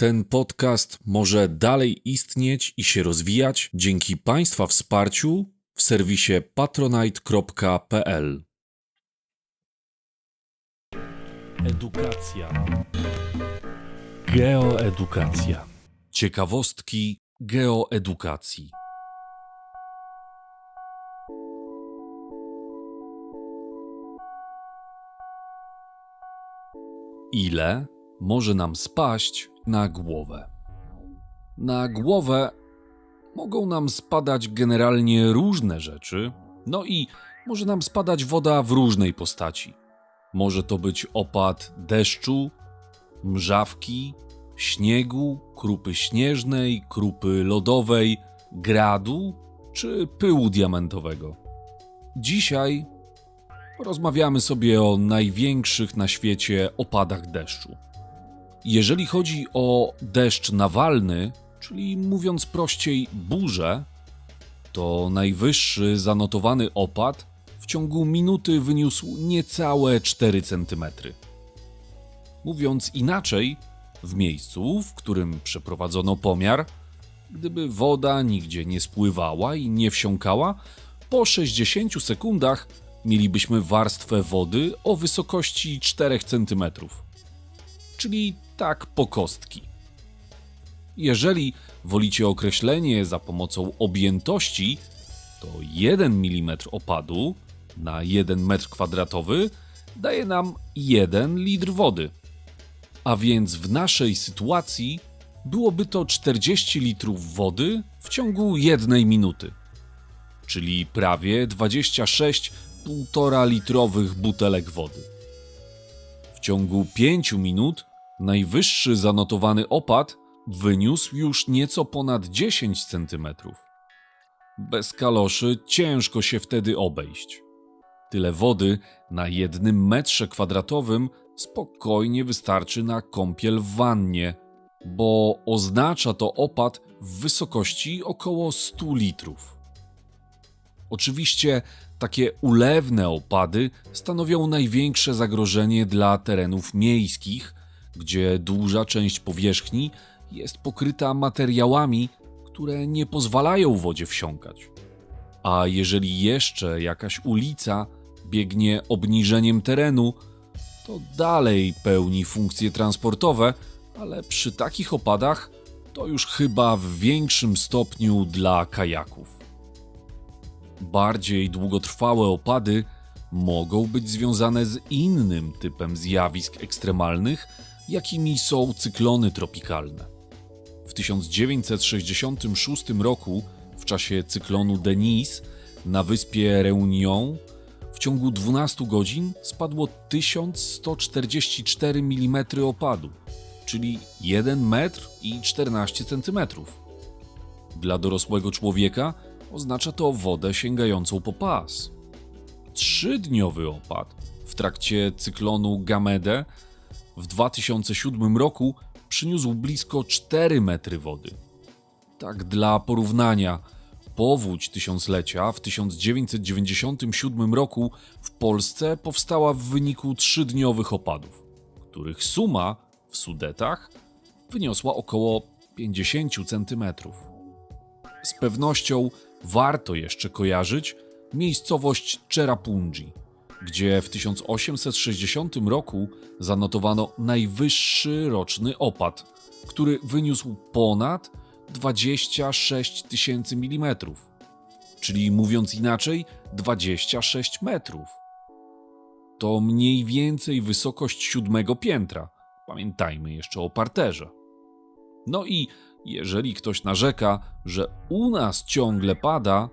Ten podcast może dalej istnieć i się rozwijać dzięki Państwa wsparciu w serwisie patronite.pl. Edukacja. Geoedukacja. Ciekawostki geoedukacji. Ile może nam spaść na głowę? Na głowę mogą nam spadać generalnie różne rzeczy, no i może nam spadać woda w różnej postaci. Może to być opad deszczu, mrzawki, śniegu, krupy śnieżnej, krupy lodowej, gradu czy pyłu diamentowego. Dzisiaj porozmawiamy sobie o największych na świecie opadach deszczu. Jeżeli chodzi o deszcz nawalny, czyli mówiąc prościej burzę, to najwyższy zanotowany opad w ciągu minuty wyniósł niecałe 4 cm. Mówiąc inaczej, w miejscu, w którym przeprowadzono pomiar, gdyby woda nigdzie nie spływała i nie wsiąkała, po 60 sekundach mielibyśmy warstwę wody o wysokości 4 cm. Czyli tak po kostki. Jeżeli wolicie określenie za pomocą objętości, to 1 mm opadu na 1 m2 daje nam 1 litr wody. A więc w naszej sytuacji byłoby to 40 litrów wody w ciągu jednej minuty, czyli prawie 26 1,5 litrowych butelek wody. W ciągu 5 minut najwyższy zanotowany opad wyniósł już nieco ponad 10 cm. Bez kaloszy ciężko się wtedy obejść. Tyle wody na jednym metrze kwadratowym spokojnie wystarczy na kąpiel w wannie, bo oznacza to opad w wysokości około 100 litrów. Oczywiście takie ulewne opady stanowią największe zagrożenie dla terenów miejskich, gdzie duża część powierzchni jest pokryta materiałami, które nie pozwalają wodzie wsiąkać. A jeżeli jeszcze jakaś ulica biegnie obniżeniem terenu, to dalej pełni funkcje transportowe, ale przy takich opadach to już chyba w większym stopniu dla kajaków. Bardziej długotrwałe opady mogą być związane z innym typem zjawisk ekstremalnych, jakimi są cyklony tropikalne. W 1966 roku, w czasie cyklonu Denise, na wyspie Reunion, w ciągu 12 godzin spadło 1144 mm opadu, czyli 1 metr i 14 cm. Dla dorosłego człowieka oznacza to wodę sięgającą po pas. Trzydniowy opad w trakcie cyklonu Gamede w 2007 roku przyniósł blisko 4 metry wody. Tak dla porównania, powódź tysiąclecia w 1997 roku w Polsce powstała w wyniku trzydniowych opadów, których suma w Sudetach wyniosła około 50 centymetrów. Z pewnością warto jeszcze kojarzyć miejscowość Cherrapunji, gdzie w 1860 roku zanotowano najwyższy roczny opad, który wyniósł ponad 26 tysięcy mm, czyli mówiąc inaczej, 26 metrów. To mniej więcej wysokość siódmego piętra. Pamiętajmy jeszcze o parterze. No i jeżeli ktoś narzeka, że u nas ciągle pada,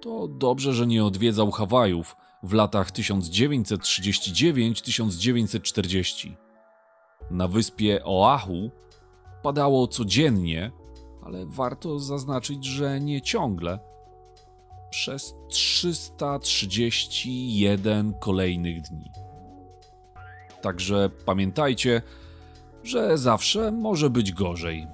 to dobrze, że nie odwiedzał Hawajów w latach 1939-1940. Na wyspie Oahu padało codziennie, ale warto zaznaczyć, że nie ciągle. Przez 331 kolejnych dni. Także pamiętajcie, że zawsze może być gorzej.